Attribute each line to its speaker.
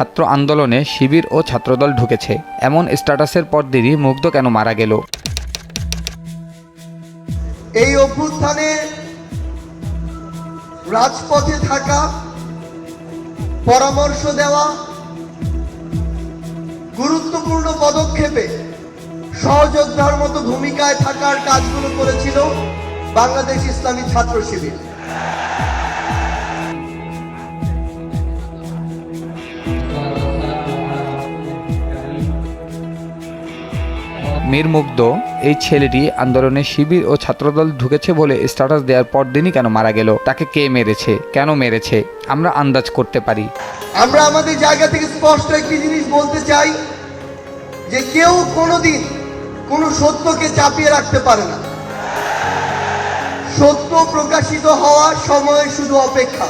Speaker 1: ছাত্র আন্দোলনে শিবির ও ছাত্রদল ঢুকেছে। এমন স্ট্যাটাসের পরদিনই মুগ্ধ কেন মারা গেল?
Speaker 2: এই অভ্যুত্থানে রাজপথে থাকা, পরামর্শ দেওয়া, গুরুত্বপূর্ণ পদক্ষেপে সহযোদ্ধার মতো ভূমিকায় থাকার কাজগুলো করেছিল বাংলাদেশ ইসলামী ছাত্র শিবির।
Speaker 1: মীর মুগ্ধ এই ছেলেটি আন্দোলনে শিবির ও ছাত্রদল ঢুকেছে বলে স্ট্যাটাস দেওয়ার পর দিনই কেন মারা গেল? তাকে কে মেরেছে? কেন মেরেছে? আমরা আন্দাজ করতে পারি।
Speaker 2: আমরা আমাদের জায়গা থেকে স্পষ্ট একটি জিনিস বলতে চাই যে কেউ কোনোদিন কোনো সত্যকে চাপিয়ে রাখতে পারে না। সত্য প্রকাশিত হওয়ার সময় শুধু অপেক্ষা।